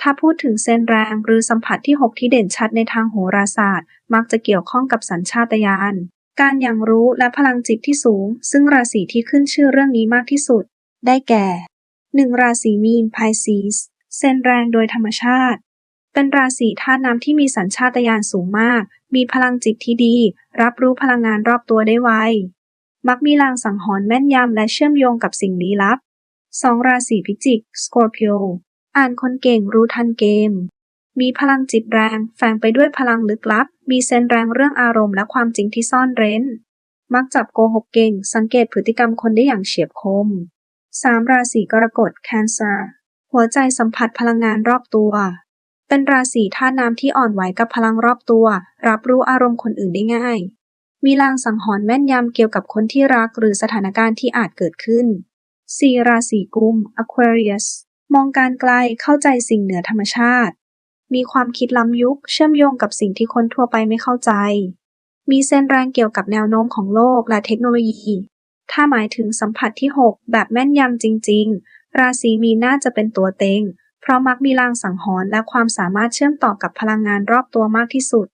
ถ้าพูดถึงเซนแรงหรือสัมผัสที่ 6 ที่เด่นชัดในทางโหราศาสตร์ มักจะเกี่ยวข้องกับสัญชาตญาณ การอย่างรู้และพลังจิตที่สูง ซึ่งราศีที่ขึ้นชื่อเรื่องนี้มากที่สุด ได้แก่ 1. ราศีมีน Pisces เซนแรงโดยธรรมชาติ เป็นราศีธาตุน้ำที่มีสัญชาตญาณสูงมาก มีพลังจิตที่ดี รับรู้พลังงานรอบตัวได้ไว มักมีลางสังหรณ์แม่นยำและเชื่อมโยงกับสิ่งลี้ลับ 2. ราศีพิจิก Scorpio อ่านคนเก่งรู้ทันเกม มีพลังจิตแรงแฝงไปด้วยพลังลึกลับ มีเซนส์แรงเรื่องอารมณ์และความจริงที่ซ่อนเร้น มักจับโกหกเก่ง สังเกตพฤติกรรมคนได้อย่างเฉียบคม 3. ราศีกรกฎ Cancer หัวใจสัมผัสพลังงานรอบตัว เป็นราศีธาตุน้ำที่อ่อนไหวกับพลังรอบตัว รับรู้อารมณ์คนอื่นได้ง่าย มีลางสังหรณ์แม่นยำเกี่ยวกับคนที่รักหรือสถานการณ์ที่อาจเกิดขึ้น 4. ราศีกุม Aquarius มองการไกลเข้าใจสิ่งเหนือธรรมชาติ มีความคิดล้ำยุคเชื่อมโยงกับสิ่งที่คนทั่วไปไม่เข้าใจ มีเส้นแรงเกี่ยวกับแนวโน้มของโลกและเทคโนโลยี ถ้าหมายถึงสัมผัสที่ 6 แบบแม่นยำจริง ๆ ราศีมีนน่าจะเป็นตัวเต็ง เพราะมักมีลางสังหรณ์และความสามารถเชื่อมต่อกับพลังงานรอบตัวมากที่สุด